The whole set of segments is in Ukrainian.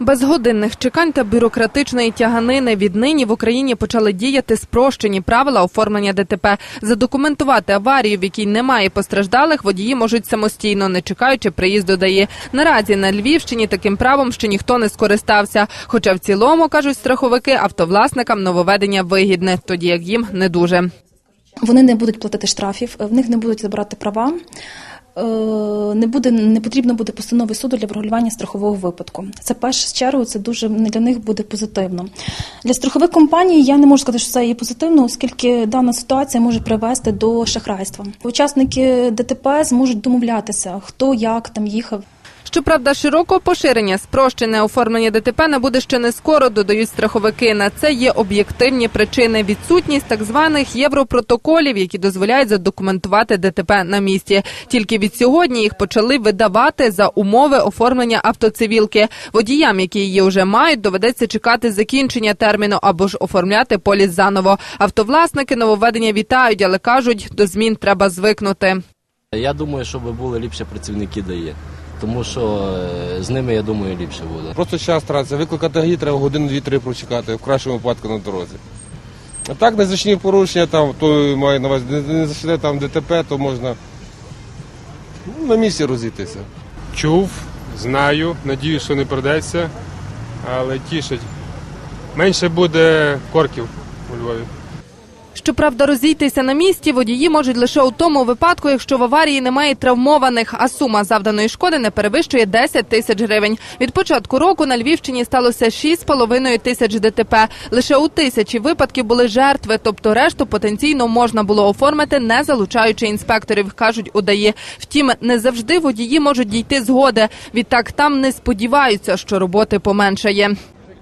Без годинних чекань та бюрократичної тяганини віднині в Україні почали діяти спрощені правила оформлення ДТП. Задокументувати аварію, в якій немає постраждалих, водії можуть самостійно, не чекаючи приїзду ДАІ. Наразі на Львівщині таким правом ще ніхто не скористався. Хоча в цілому кажуть страховики, автовласникам нововведення вигідне, тоді як їм не дуже. Вони не будуть платити штрафів, в них не будуть забирати права. Е, Не буде не потрібно буде постанови суду для врегулювання страхового випадку. Це першу чергу, це дуже для них буде позитивно. Для страхових компаній я не можу сказати, що це є позитивно, оскільки дана ситуація може привести до шахрайства. Учасники ДТП зможуть домовлятися, хто як там їхав. Щоправда, широкого поширення спрощене оформлення ДТП не буде ще не скоро, додають страховики. На це є об'єктивні причини. Відсутність так званих європротоколів, які дозволяють задокументувати ДТП на місці. Тільки від сьогодні їх почали видавати за умови оформлення автоцивілки. Водіям, які її вже мають, доведеться чекати закінчення терміну або ж оформляти поліс заново. Автовласники нововведення вітають, але кажуть, до змін треба звикнути. Я думаю, щоб були ліпше працівники дає. Тому що е, з ними, я думаю, ліпше буде. Просто час тратиться. Викликати ГАІ треба годину дві-три прочекати, в кращому випадку на дорозі. А так незначні порушення, там, то має на увазі, не- незначне там ДТП, то можна ну, на місці розійтися. Чув, знаю, надію, що не придеться, але тішить. Менше буде корків у Львові. Щоправда, розійтися на місці водії можуть лише у тому випадку, якщо в аварії немає травмованих, а сума завданої шкоди не перевищує 10 тисяч гривень. Від початку року на Львівщині сталося 6,5 тисяч ДТП. Лише у тисячі випадків були жертви, тобто решту потенційно можна було оформити, не залучаючи інспекторів, кажуть удаї. Втім, не завжди водії можуть дійти згоди. Відтак там не сподіваються, що роботи поменшає.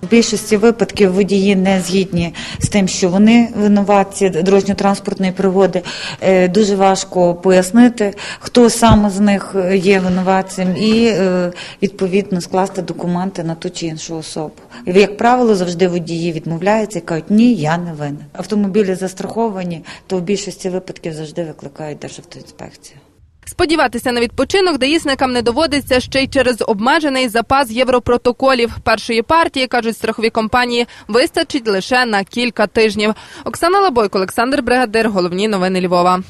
В більшості випадків водії не згідні з тим, що вони винуватці дорожньо-транспортної пригоди. Е, Дуже важко пояснити, хто саме з них є винуватцем, і е, відповідно скласти документи на ту чи іншу особу. Як правило, завжди водії відмовляються і кажуть, ні, я не винен. Автомобілі застраховані, то в більшості випадків завжди викликають Державтоінспекцію. Сподіватися на відпочинок даїсникам не доводиться ще й через обмежений запас європротоколів. Першої партії, кажуть страхові компанії, вистачить лише на кілька тижнів. Оксана Лабойко, Олександр Бригадир. Головні новини Львова.